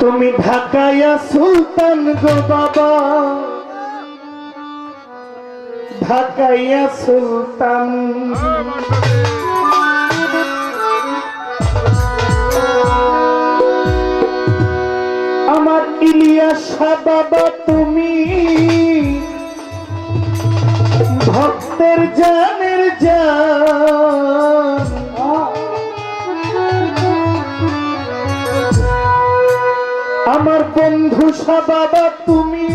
তুমি ঢাকাইয়া সুলতান গো বাবা। ঢাকাইয়া সুলতান। আমার ইলিয়াসা বাবা তুমি ভক্তের জানের যা বন্ধু বাবা তুমি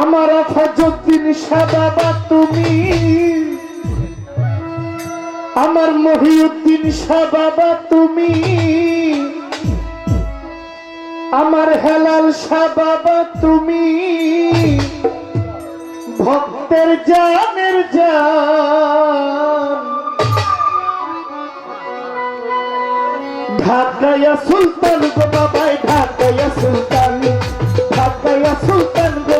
আমার আফাজুদ্দিন সা বাবা তুমি আমার মহিউদ্দিন সা বাবা তুমি আমার হেলাল সা বাবা তুমি ভক্তের জানের জান। ঢাকায়া সুলতান গো বাবাই ঢাকায়া সুলতান। ঢাকায়া সুলতান গো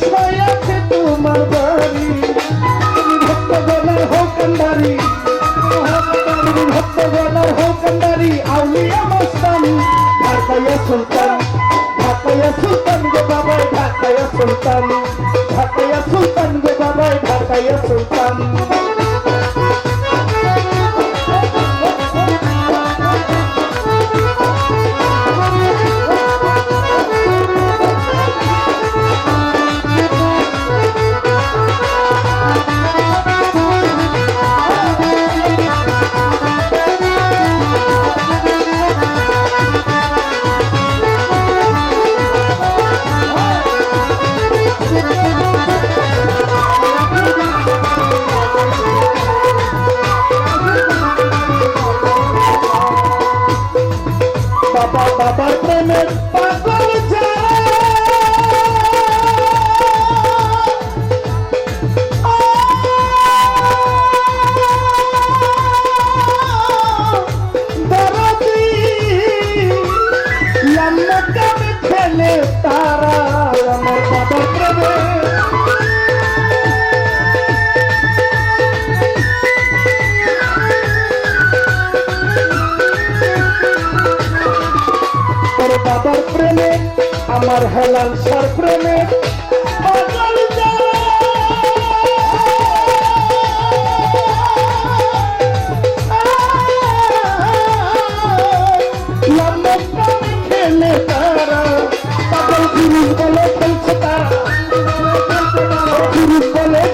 আশ্রয় আছে তোমার বাড়ি। তুমি ভক্ত গলার হোকান্ডারি ভক্ত গলার হোকান্ডারি আউলিয়া মস্তান ঢাকাইয়া সুলতান। ঢাকাইয়া সুলতান গো বাবাই, ঢাকাইয়া সুলতান। ঢাকাইয়া সুলতান গো বাবাই, ঢাকাইয়া সুলতান।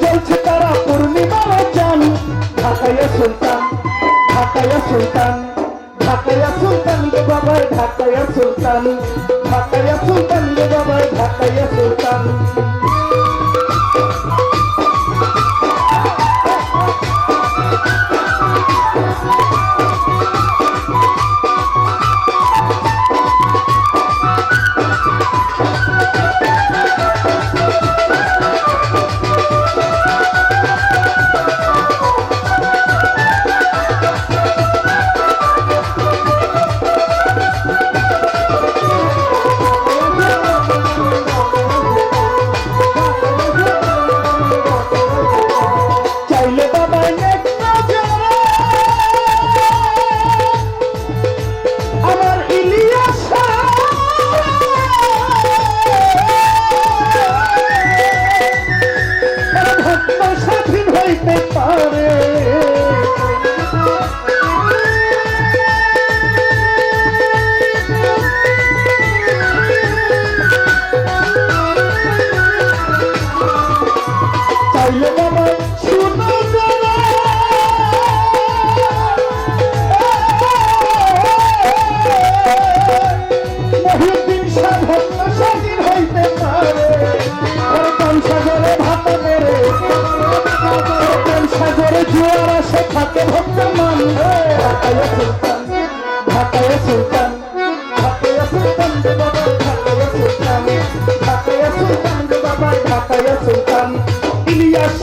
জ্বলছে তারা, পূর্ণিমার চাঁদ। ঢাকাইয়া সুলতান ঢাকাইয়া সুলতান বাবার ঢাকাইয়া সুলতান। ঢাকাইয়া সুলতান গে বাবার ঢাকাইয়া সুলতান yeah.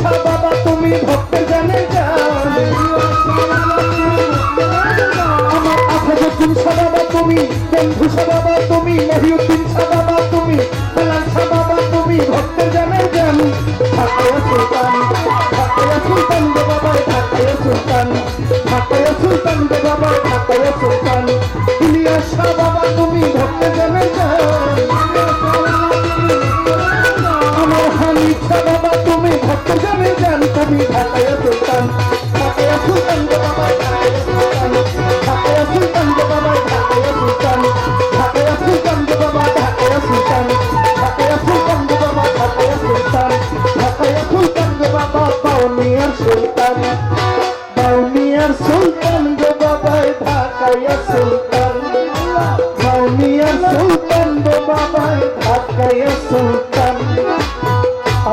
বাবা, তুমি ভক্তের জানে আমার আফাজুদ্দিন শাহ বাবা, তুমি বন্ধু শাহ বাবা, তুমি মহিউদ্দিন শাহ বাবা, তুমি বেলাল শাহ বাবা, তুমি ভক্তের জানে যান ঢাকাইয়া সুলতান ঢাকাইয়া সুলতান রে বাবা ঢাকাইয়া সুলতান ঢাকাইয়া সুলতান তুমি যান তুমি ঢাকাইয়া সুলতান ঢাকাইয়া সুলতান রে বাবা ঢাকাইয়া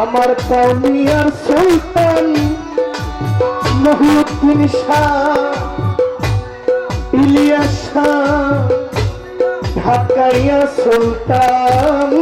আমার বাউনিয়ার সুলতান মহিউদ্দিন শাহ ইলিয়াস শাহ ঢাকাইয়া সুলতান।